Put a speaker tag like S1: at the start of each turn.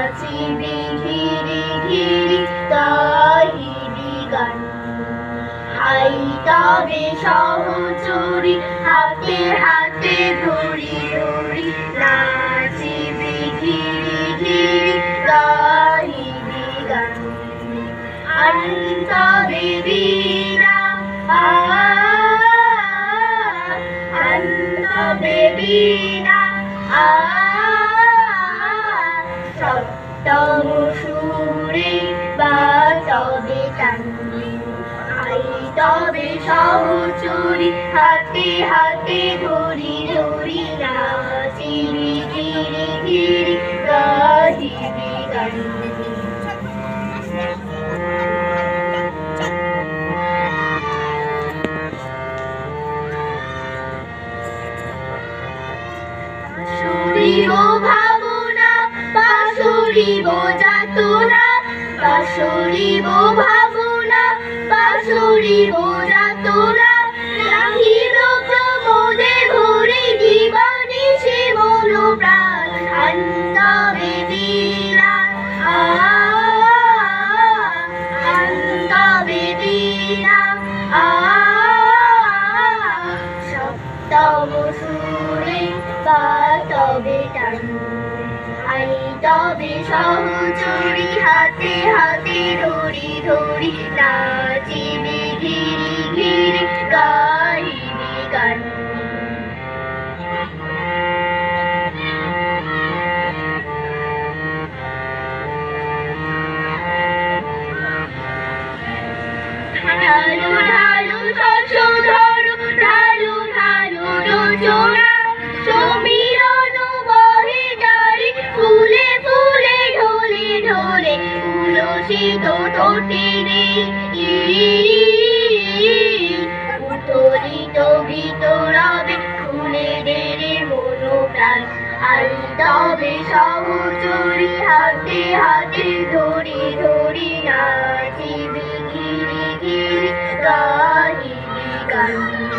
S1: নাচিবি ঘিরি ঘিরি তাহিরি গান। হাই তবে সহচুরি, হাতে হাতে ধরি ধরি, নাচিবি ঘিরি ঘিরি তাহিরি গান। অন্তরে বীরা অন্তরে বীরা আ টানি আই তবে সহচরি হাতে হাতে ধরি ধরি নাচিবি গিরি গিরি গাহিবি গান পাশুরিব ভাবনা পাশুরিব যাতনা পাশুরিব ভাবনা পাশুরিব তবে সহচরি হাতে হাতে ধরি ধরি নাচিবি ঢোলে উলসিত ঠোঁটে রে উত্তরিত ভিতরাবে খুলে দে রে মনো প্রাণ আই তবে সহচরি হাতে হাতে ধরি ধরি নাচিবি গিরি গিরি গাহিবি গান।